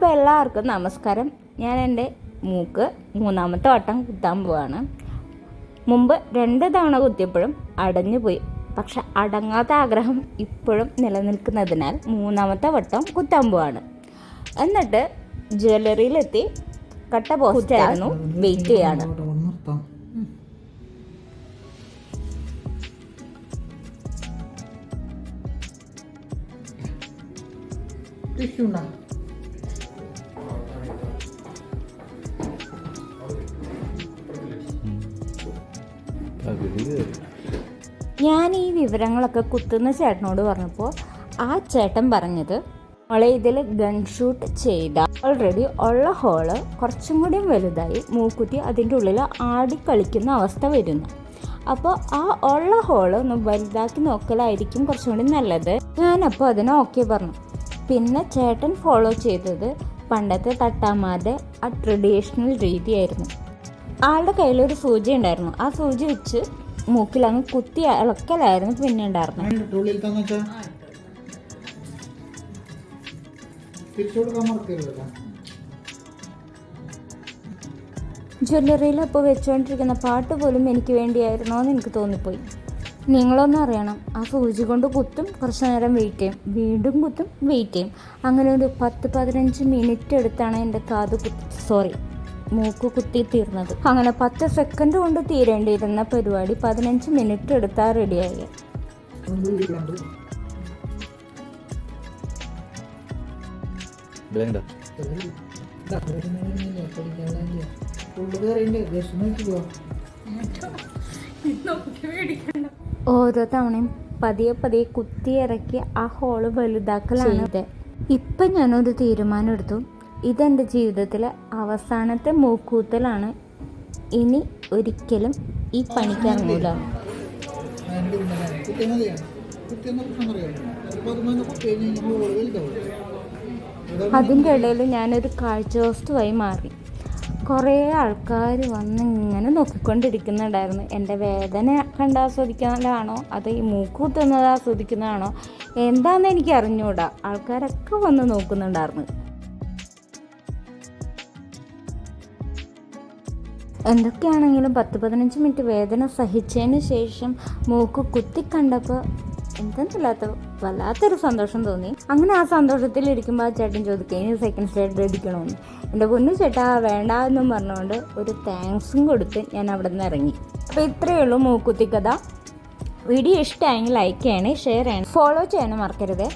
അപ്പോൾ എല്ലാവർക്കും നമസ്കാരം. ഞാൻ എന്റെ മൂക്ക് മൂന്നാമത്തെ വട്ടം കുത്താൻ പോവാണ്. മുമ്പ് രണ്ട് തവണ കുത്തിയപ്പോഴും അടഞ്ഞു പോയി. പക്ഷെ അടങ്ങാത്ത ആഗ്രഹം ഇപ്പോഴും നിലനിൽക്കുന്നതിനാൽ മൂന്നാമത്തെ വട്ടം കുത്താൻ പോവാണ്. എന്നിട്ട് ജ്വല്ലറിയിലെത്തി കട്ട പോസ്റ്റായിരുന്നു വെയിറ്റ് ചെയ്യാണ് ടിഷ്യൂ ഉണ്ടോ? ഞാൻ ഈ വിവരങ്ങളൊക്കെ കുത്തുന്ന ചേട്ടനോട് പറഞ്ഞപ്പോൾ ആ ചേട്ടൻ പറഞ്ഞത് മോളെ ഇതിൽ ഗൺ ഷൂട്ട് ചെയ്ത. ഓൾറെഡി ഉള്ള ഹോൾ കുറച്ചും കൂടി വലുതായി മൂക്കുത്തി അതിന്റെ ഉള്ളിൽ ആടി കളിക്കുന്ന അവസ്ഥ വരുന്നു. അപ്പോൾ ആ ഉള്ള ഹോൾ ഒന്ന് വലുതാക്കി നോക്കലായിരിക്കും കുറച്ചും കൂടി നല്ലത്. ഞാനപ്പോൾ അതിനെ ഓക്കെ പറഞ്ഞു. പിന്നെ ചേട്ടൻ ഫോളോ ചെയ്തത് പണ്ടത്തെ തട്ടാമാരുടെ ആ ട്രഡീഷണൽ രീതിയായിരുന്നു. ആളുടെ കയ്യിലൊരു സൂചി ഉണ്ടായിരുന്നു. ആ സൂചി വെച്ച് മൂക്കിൽ അങ്ങ് കുത്തി ഇളക്കലായിരുന്നു പിന്നെ ഉണ്ടായിരുന്നു ജ്വല്ലറിയിൽ അപ്പോൾ വെച്ചുകൊണ്ടിരിക്കുന്ന പാട്ട് പോലും എനിക്ക് വേണ്ടിയായിരുന്നോ എന്ന് എനിക്ക് തോന്നിപ്പോയി. നിങ്ങളൊന്നും അറിയണം. ആ സൂചി കൊണ്ട് കുത്തും കുറച്ച് നേരം വെയിറ്റ് ചെയ്യും. വീണ്ടും കുത്തും വെയിറ്റ് ചെയ്യും. അങ്ങനെ ഒരു പത്ത് പതിനഞ്ച് മിനിറ്റ് എടുത്താണ് എന്റെ കാത് കുത്തി സോറി മൂക്ക് കുത്തി തീർന്നത് അങ്ങനെ പത്ത് സെക്കൻഡ് കൊണ്ട് തീരേണ്ടിയിരുന്ന പരിപാടി പതിനഞ്ച് മിനിറ്റ് എടുത്താൽ റെഡിയായി ഓരോ തവണയും പതിയെ പതിയെ കുത്തി ഇറക്കി ആ ഹോൾ വലുതാക്കലാണ്. ഇപ്പം ഞാനൊരു തീരുമാനം എടുത്തു ഇതെന്റെ ജീവിതത്തിലെ അവസാനത്തെ മൂക്കൂത്തലാണ്. ഇനി ഒരിക്കലും ഈ പണിക്കാറില്ല അതിന്റെ ഇടയിൽ ഞാനൊരു കാഴ്ച വസ്തുവായി മാറി. കുറേ ആൾക്കാർ വന്ന് ഇങ്ങനെ നോക്കിക്കൊണ്ടിരിക്കുന്നുണ്ടായിരുന്നു. എന്റെ വേദന കണ്ട് ആസ്വദിക്കുന്നതാണോ അതോ ഈ മൂക്കൂത്തുന്നത് ആസ്വദിക്കുന്നതാണോ? എന്താണെന്ന് എനിക്ക് അറിഞ്ഞൂടാ ആൾക്കാരൊക്കെ വന്ന് നോക്കുന്നുണ്ടായിരുന്നു. എന്തൊക്കെയാണെങ്കിലും പത്ത് പതിനഞ്ച് മിനിറ്റ് വേദന സഹിച്ചതിന് ശേഷം മൂക്ക് കുത്തി കണ്ടപ്പോൾ എന്തെന്നില്ലാത്ത വല്ലാത്തൊരു സന്തോഷം തോന്നി. അങ്ങനെ ആ സന്തോഷത്തിൽ ഇരിക്കുമ്പോൾ ആ ചേട്ടൻ ചോദിക്കുക ഇനി സെക്കൻഡ് സ്റ്റേഡ് അടിക്കണമെന്ന് എന്റെ പൊന്നു ചേട്ടാ വേണ്ട എന്നും പറഞ്ഞുകൊണ്ട് ഒരു താങ്ക്സും കൊടുത്ത് ഞാൻ അവിടെ നിന്ന് ഇറങ്ങി. അപ്പോൾ ഇത്രയേ ഉള്ളൂ മൂക്കുത്തി കഥ. വീഡിയോ ഇഷ്ടമായെങ്കിൽ ലൈക്ക് ചെയ്യണേ ഷെയർ ചെയ്യണം. ഫോളോ ചെയ്യാനും മറക്കരുത്.